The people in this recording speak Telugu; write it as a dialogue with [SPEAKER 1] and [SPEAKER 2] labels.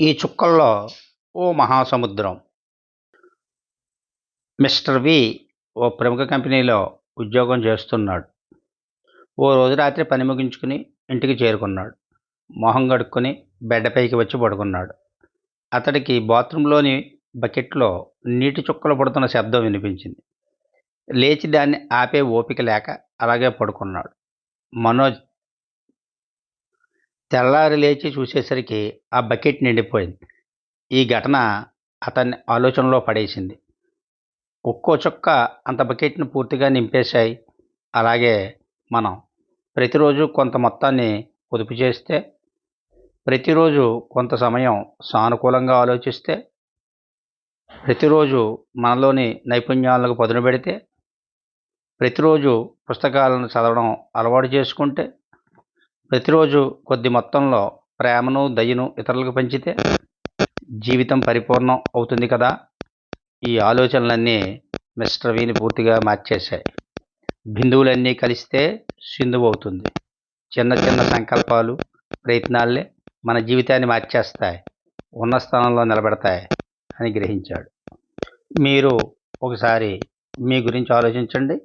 [SPEAKER 1] ఈ చుక్కల్లో ఓ మహాసముద్రం. మిస్టర్ వి ఓ ప్రముఖ కంపెనీలో ఉద్యోగం చేస్తున్నాడు. ఓ రోజు రాత్రి పని ముగించుకుని ఇంటికి చేరుకున్నాడు. మొహం కడుక్కొని బెడ్డపైకి వచ్చి పడుకున్నాడు. అతడికి బాత్రూంలోని బకెట్లో నీటి చుక్కలు పడుతున్న శబ్దం వినిపించింది. లేచి దాన్ని ఆపే ఓపిక లేక అలాగే పడుకున్నాడు. మనోజ్ తెల్లారి లేచి చూసేసరికి ఆ బకెట్ నిండిపోయింది. ఈ ఘటన అతన్ని ఆలోచనలో పడేసింది. ఒక్కో చుక్క అంత బకెట్ను పూర్తిగా నింపేశాయి. అలాగే మనం ప్రతిరోజు కొంత మొత్తాన్ని పొదుపు చేస్తే ప్రతిరోజు కొంత సమయం సానుకూలంగా ఆలోచిస్తే ప్రతిరోజు మనలోని నైపుణ్యాలకు పదును పెడితే ప్రతిరోజు పుస్తకాలను చదవడం అలవాటు చేసుకుంటే ప్రతిరోజు కొద్ది మొత్తంలో ప్రేమను దయను ఇతరులకు పంచితే జీవితం పరిపూర్ణం అవుతుంది కదా? ఈ ఆలోచనలన్నీ మిస్టర్ వీని పూర్తిగా మార్చేశాయి బిందువులన్నీ కలిస్తే సింధువు అవుతుంది. చిన్న చిన్న సంకల్పాలు ప్రయత్నాలే మన జీవితాన్ని మార్చేస్తాయి ఉన్న స్థానంలో నిలబెడతాయి అని గ్రహించాడు. మీరు ఒకసారి మీ గురించి ఆలోచించండి.